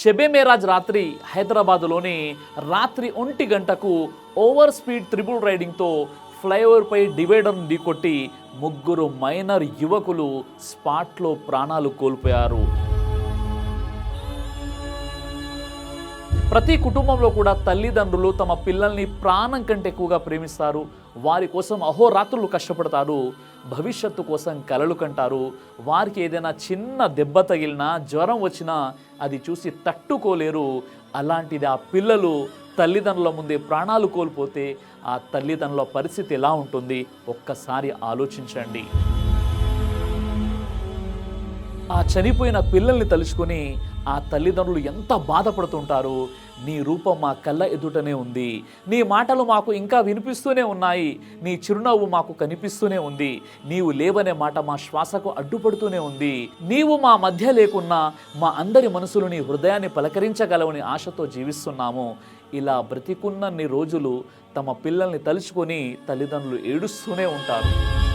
షెబే మేరాజ్ రాత్రి హైదరాబాదులోని రాత్రి ఒంటి గంటకు ఓవర్ స్పీడ్ త్రిబుల్ రైడింగ్తో ఫ్లైఓవర్పై డివైడర్ను ఢీకొట్టి ముగ్గురు మైనర్ యువకులు స్పాట్లో ప్రాణాలు కోల్పోయారు. ప్రతి కుటుంబంలో కూడా తల్లిదండ్రులు తమ పిల్లల్ని ప్రాణం కంటే ఎక్కువగా ప్రేమిస్తారు. వారి కోసం అహోరాత్రులు కష్టపడతారు భవిష్యత్తు కోసం కలలు కంటారు. వారికి ఏదైనా చిన్న దెబ్బ తగిలినా జ్వరం వచ్చినా అది చూసి తట్టుకోలేరు. అలాంటిది ఆ పిల్లలు తల్లిదండ్రుల ముందే ప్రాణాలు కోల్పోతే ఆ తల్లిదండ్రుల పరిస్థితి ఎలా ఉంటుంది? ఒక్కసారి ఆలోచించండి. ఆ చనిపోయిన పిల్లల్ని తలుచుకొని ఆ తల్లిదండ్రులు ఎంత బాధపడుతుంటారు? నీ రూపం మా కళ్ళ ఎదుటనే ఉంది. నీ మాటలు మాకు ఇంకా వినిపిస్తూనే ఉన్నాయి. నీ చిరునవ్వు మాకు కనిపిస్తూనే ఉంది. నీవు లేవనే మాట మా శ్వాసకు అడ్డుపడుతూనే ఉంది. నీవు మా మధ్య లేకున్నా మా అందరి మనసులు నీ హృదయాన్ని పలకరించగలవని ఆశతో జీవిస్తున్నాము. ఇలా బ్రతికున్నన్ని రోజులు తమ పిల్లల్ని తలుచుకొని తల్లిదండ్రులు ఏడుస్తూనే ఉంటారు.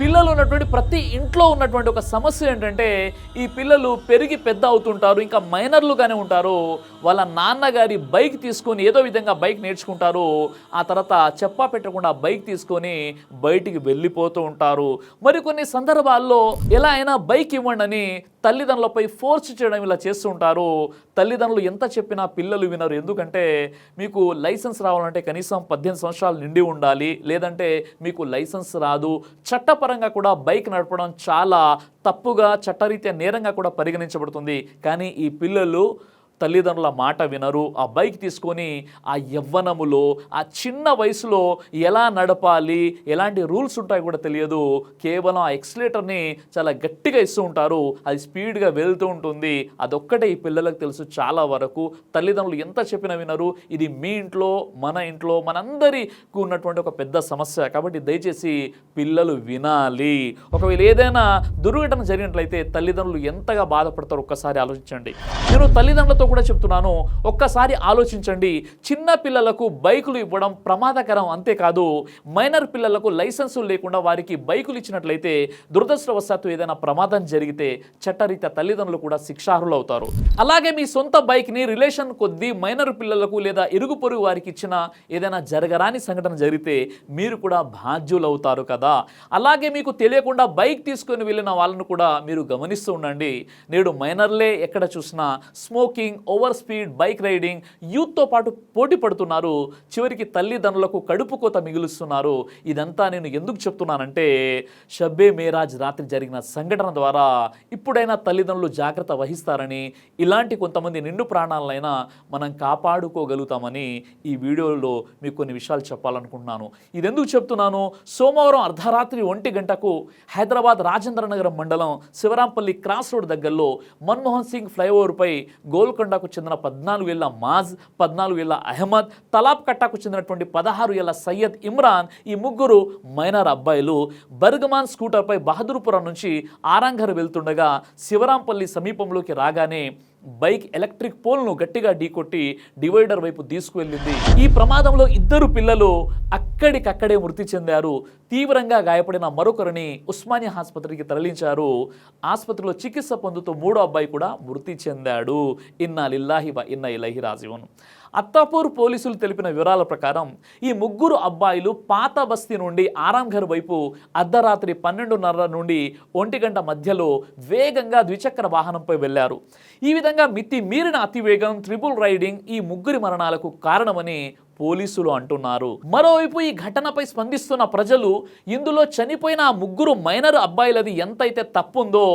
పిల్లలు ఉన్నటువంటి ప్రతి ఇంట్లో ఉన్నటువంటి ఒక సమస్య ఏంటంటే ఈ పిల్లలు పెరిగి పెద్ద అవుతుంటారు ఇంకా మైనర్లుగానే ఉంటారు. వాళ్ళ నాన్నగారి బైక్ తీసుకొని ఏదో విధంగా బైక్ నేర్చుకుంటారు. ఆ తర్వాత చెప్పా పెట్టకుండా బైక్ తీసుకొని బయటికి వెళ్ళిపోతూ ఉంటారు. మరికొన్ని సందర్భాల్లో ఎలా అయినా బైక్ ఇవ్వండి అని తల్లిదండ్రులపై ఫోర్స్ చేయడం ఇలా చేస్తూ ఉంటారు. తల్లిదండ్రులు ఎంత చెప్పినా పిల్లలు వినరు. ఎందుకంటే మీకు లైసెన్స్ రావాలంటే కనీసం పద్దెనిమిది సంవత్సరాలు నిండి ఉండాలి. లేదంటే మీకు లైసెన్స్ రాదు. చట్టపరంగా కూడా బైక్ నడపడం చాలా తప్పుగా చట్టరీత్యా నేరంగా కూడా పరిగణించబడుతుంది. కానీ ఈ పిల్లలు తల్లిదండ్రుల మాట వినరు. ఆ బైక్ తీసుకొని ఆ యవ్వనములో ఆ చిన్న వయసులో ఎలా నడపాలి ఎలాంటి రూల్స్ ఉంటాయో కూడా తెలియదు. కేవలం ఆ ఎక్సిలేటర్ని చాలా గట్టిగా ఇస్తూ ఉంటారు. అది స్పీడ్గా వెళ్తూ ఉంటుంది. అదొక్కటే ఈ పిల్లలకు తెలుసు చాలా వరకు. తల్లిదండ్రులు ఎంత చెప్పినా వినరు. ఇది మీ ఇంట్లో మన ఇంట్లో మనందరికీ ఉన్నటువంటి ఒక పెద్ద సమస్య. కాబట్టి దయచేసి పిల్లలు వినాలి. ఒకవేళ ఏదైనా దుర్ఘటన జరిగినట్లయితే తల్లిదండ్రులు ఎంతగా బాధపడతారో ఒక్కసారి ఆలోచించండి. నేను తల్లిదండ్రులతో కూడా చెప్తున్నాను. ఒక్కసారి ఆలోచించండి. చిన్న పిల్లలకు బైకులు ఇవ్వడం ప్రమాదకరం అంతేకాదు మైనర్ పిల్లలకు లైసెన్సులు లేకుండా వారికి బైకులు ఇచ్చినట్లయితే దురదృష్టవశాత్తు ఏదైనా ప్రమాదం జరిగితే చట్టరీత తల్లిదండ్రులు కూడా శిక్షార్హులు అవుతారు అలాగే మీ సొంత బైక్ని రిలేషన్ కొద్దీ మైనర్ పిల్లలకు లేదా ఇరుగు పొరుగు వారికి ఇచ్చిన ఏదైనా జరగరాని సంఘటన జరిగితే మీరు కూడా బాధ్యులు అవుతారు కదా. అలాగే మీకు తెలియకుండా బైక్ తీసుకొని వెళ్ళిన వాళ్ళను కూడా మీరు గమనిస్తూ ఉండండి. నేడు మైనర్లే ఎక్కడ చూసినా smoking over speed bike riding యూత్తో పాటు పోటీ పడుతున్నారు. చివరికి తల్లిదండ్రులకు కడుపు కోత మిగులుస్తున్నారు. ఇదంతా నేను ఎందుకు చెప్తున్నానంటే షబ్బే మేరాజ్ రాత్రి జరిగిన సంఘటన ద్వారా ఇప్పుడైనా తల్లిదండ్రులు జాగ్రత్త వహిస్తారని ఇలాంటి కొంతమంది నిండు ప్రాణాలనైనా మనం కాపాడుకోగలుగుతామని ఈ వీడియోలో మీకు కొన్ని విషయాలు చెప్పాలనుకుంటున్నాను. ఇది ఎందుకు చెప్తున్నాను? సోమవారం అర్ధరాత్రి ఒంటి గంటకు హైదరాబాద్ రాజేంద్ర నగరం మండలం శివరాంపల్లి క్రాస్ రోడ్ దగ్గరలో మన్మోహన్ సింగ్ ఫ్లైఓవర్పై గోల్కొండకు చెందిన పద్నాలుగు ఏళ్ళ మాజ్ పద్నాలుగు ఏళ్ళ అహ్మద్ తలాబ్ కట్టాకు చెందినటువంటి పదహారు ఏళ్ళ సయ్యద్ ఇమ్రాన్ ఈ ముగ్గురు మైనర్ అబ్బాయిలు బర్గమాన్ స్కూటర్పై బహదూర్పురం నుంచి ఆరాంఘర్ వెళ్తుండగా శివరాంపల్లి సమీపంలోకి రాగానే బైక్ ఎలక్ట్రిక్ పోల్ను గట్టిగా ఢీకొట్టి డివైడర్ వైపు తీసుకువెళ్ళింది. ఈ ప్రమాదంలో ఇద్దరు పిల్లలు అక్కడికక్కడే మృతి చెందారు. తీవ్రంగా గాయపడిన మరొకరిని ఉస్మానియా ఆసుపత్రికి తరలించారు. ఆసుపత్రిలో చికిత్స పొందుతూ మూడో అబ్బాయి కూడా మృతి చెందాడు. ఇన్నా లిల్లాహి ఇన్న ఇలహి రాజీవన్. అత్తాపూర్ పోలీసులు తెలిపిన వివరాల ప్రకారం ఈ ముగ్గురు అబ్బాయిలు పాత బస్తీ నుండి ఆరాంఘర్ వైపు అర్ధరాత్రి పన్నెండున్నర నుండి ఒంటి గంట మధ్యలో వేగంగా ద్విచక్ర వాహనంపై వెళ్ళారు ఈ విధంగా మితి మీరిన అతివేగం ట్రిపుల్ రైడింగ్ ఈ ముగ్గురి మరణాలకు కారణమని పోలీసులు అంటున్నారు. మరోవైపు ఈ ఘటనపై స్పందిస్తున్న ప్రజలు ఇందులో చనిపోయిన ఆ ముగ్గురు మైనర్ అబ్బాయిలది ఎంతైతే తప్పుందో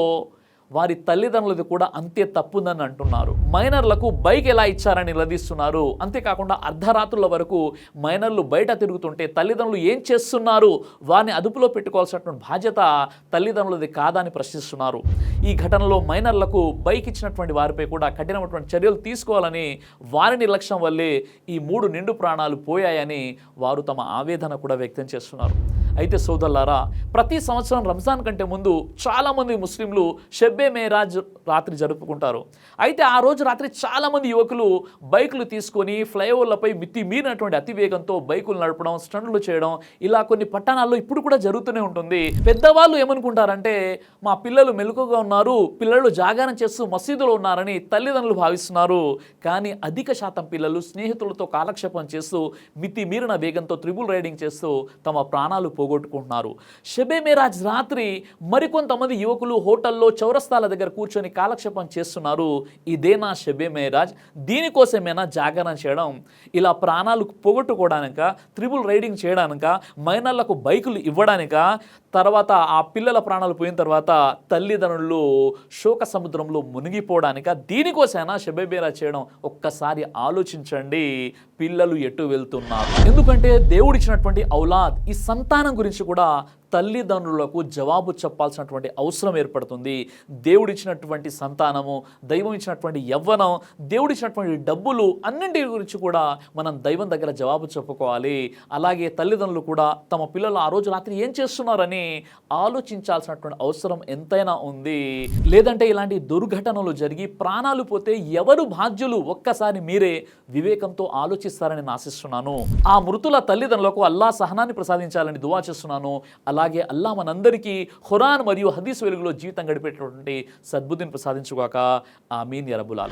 వారి తల్లిదండ్రులది కూడా అంతే తప్పుందని అంటున్నారు. మైనర్లకు బైక్ ఎలా ఇచ్చారని నిలదీస్తున్నారు. అంతేకాకుండా అర్ధరాత్రుల వరకు మైనర్లు బయట తిరుగుతుంటే తల్లిదండ్రులు ఏం చేస్తున్నారు? వారిని అదుపులో పెట్టుకోవాల్సినటువంటి బాధ్యత తల్లిదండ్రులది కాదని ప్రశ్నిస్తున్నారు. ఈ ఘటనలో మైనర్లకు బైక్ ఇచ్చినటువంటి వారిపై కూడా కఠినమైనటువంటి చర్యలు తీసుకోవాలని వారి నిర్లక్ష్యం వల్లే ఈ మూడు నిండు ప్రాణాలు పోయాయని వారు తమ ఆవేదన కూడా వ్యక్తం చేస్తున్నారు. అయితే సోదరులారా ప్రతి సంవత్సరం రంజాన్ కంటే ముందు చాలామంది ముస్లింలు షెబ్బే మేరాజ్ రాత్రి జరుపుకుంటారు. అయితే ఆ రోజు రాత్రి చాలామంది యువకులు బైకులు తీసుకొని ఫ్లైఓవర్లపై మితి మీరినటువంటి అతివేగంతో బైకులు నడపడం స్టండ్లు చేయడం ఇలా కొన్ని పట్టణాల్లో ఇప్పుడు కూడా జరుగుతూనే ఉంటుంది. పెద్దవాళ్ళు ఏమనుకుంటారంటే మా పిల్లలు మెలకుగా ఉన్నారు పిల్లలు జాగారం చేస్తూ మసీదులో ఉన్నారని తల్లిదండ్రులు భావిస్తున్నారు. కానీ అధిక శాతం పిల్లలు స్నేహితులతో కాలక్షేపం చేస్తూ మితి మీరిన వేగంతో త్రిబుల్ రైడింగ్ చేస్తూ తమ ప్రాణాలు పోగొట్టుకుంటున్నారు. షబే మేరాజ్ రాత్రి మరికొంతమంది యువకులు హోటల్లో చౌరస్తాల దగ్గర కూర్చొని కాలక్షేపం చేస్తున్నారు. ఇదేనా షబే మేరాజ్ దీనికోసమేనా జాగరణ చేయడం? ఇలా ప్రాణాలు పోగొట్టుకోవడానిక త్రిబుల్ రైడింగ్ చేయడానిక మైనర్లకు బైకులు ఇవ్వడానిక తర్వాత ఆ పిల్లల ప్రాణాలు పోయిన తర్వాత తల్లిదండ్రులు శోక సముద్రంలో మునిగిపోవడానిక దీనికోసమైనా షబేబేరా చేయడం? ఒక్కసారి ఆలోచించండి. పిల్లలు ఎటు వెళ్తున్నారు? ఎందుకంటే దేవుడిచ్చినటువంటి ఔలాద్ ఈ సంతానం 하는 그런 식으로 తల్లిదండ్రులకు జవాబు చెప్పాల్సినటువంటి అవసరం ఏర్పడుతుంది. దేవుడిచ్చినటువంటి సంతానము దైవం ఇచ్చినటువంటి యవ్వనం దేవుడిచ్చినటువంటి డబ్బులు అన్నింటి గురించి కూడా మనం దైవం దగ్గర జవాబు చెప్పుకోవాలి. అలాగే తల్లిదండ్రులు కూడా తమ పిల్లలు ఆ రోజు రాత్రి ఏం చేస్తున్నారని ఆలోచించాల్సినటువంటి అవసరం ఎంతైనా ఉంది. లేదంటే ఇలాంటి దుర్ఘటనలు జరిగి ప్రాణాలు పోతే ఎవరు బాధ్యులు? ఒక్కసారి మీరే వివేకంతో ఆలోచిస్తారని ఆశిస్తున్నాను. ఆ మృతుల తల్లిదండ్రులకు అల్లా సహనాన్ని ప్రసాదించాలని దువా చేస్తున్నాను. అలా అలాగే అల్లా మనందరికీ ఖురాన్ మరియు హదీస్ వెలుగులో జీవితం గడిపేటటువంటి సద్బుద్ధిని ప్రసాదించుగాక. ఆమీన్ యరబులాల